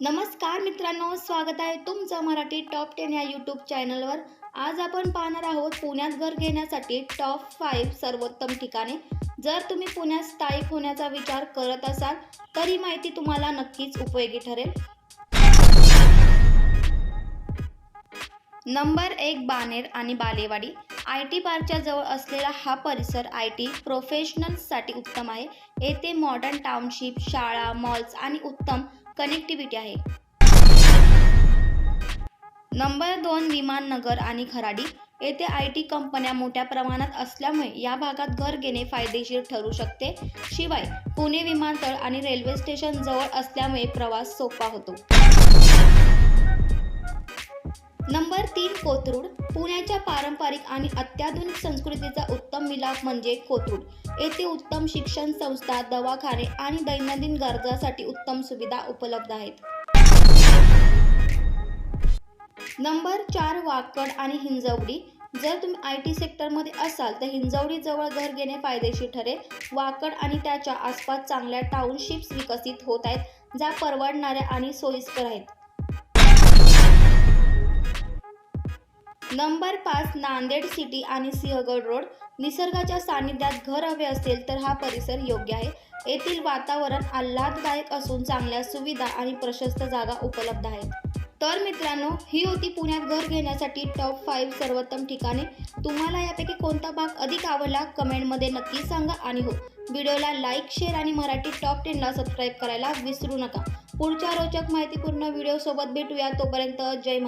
नमस्कार मित्रांनो स्वागत आहे तुमचं मराठी टॉप टेन या यूट्यूब चॅनलवर आज आपण पाहणार आहोत पुण्यात घर घेण्यासाठी टॉप फाईव्ह सर्वोत्तम ठिकाणे. जर तुम्ही पुण्यात स्थायिक होण्याचा विचार करत असाल तर ही माहिती तुम्हाला नक्कीच उपयोगी ठरेल. नंबर एक बानेर आणि बालेवाडी. आय टी पार्कच्या जवळ असलेला हा परिसर आय टी प्रोफेशनल्ससाठी उत्तम आहे. येथे मॉडर्न टाउनशिप शाळा मॉल्स आणि उत्तम कनेक्टिव्हिटी आहे. नंबर दोन विमान नगर आणि खराडी. येथे आय टी कंपन्या मोठ्या प्रमाणात असल्यामुळे या भागात घर घेणे फायदेशीर ठरू शकते. शिवाय पुणे विमानतळ आणि रेल्वे स्टेशन जवळ असल्यामुळे प्रवास सोपा होतो. कोथरूड पुण्याच्या पारंपरिक आणि अत्याधुनिक संस्कृतीचा उत्तम मिलाप म्हणजे कोथरूड. येथे उत्तम शिक्षण संस्था दवाखाने आणि दैनंदिन गरजासाठी उत्तम सुविधा उपलब्ध आहेत. नंबर चार वाकड आणि हिंजवडी. जर तुम्ही आय टी सेक्टरमध्ये असाल तर हिंजवडी जवळ घर घेणे फायदेशीर ठरेल. वाकड आणि त्याच्या आसपास चांगल्या टाउनशिप्स विकसित होत आहेत ज्या परवडणाऱ्या आणि सोयीस्कर आहेत. नंबर पाच नांदेड सिटी आणि सिंहगड रोड निसर्गाच्या सानिध्यात घर हवे असेल तर हा परिसर योग्य आहे. येथील वातावरण आल्हाददायक असून चांगल्या सुविधा आणि प्रशस्त जागा उपलब्ध आहेत. तर मित्रांनो ही होती पुण्यात घर घेण्यासाठी टॉप फाईव्ह सर्वोत्तम ठिकाणे. तुम्हाला यापैकी कोणता भाग अधिक आवडला कमेंटमध्ये नक्की सांगा आणि हो व्हिडिओला लाईक शेअर आणि मराठी टॉप टेनला सबस्क्राईब करायला विसरू नका. पुढच्या रोचक माहितीपूर्ण व्हिडिओसोबत भेटूया. तोपर्यंत जय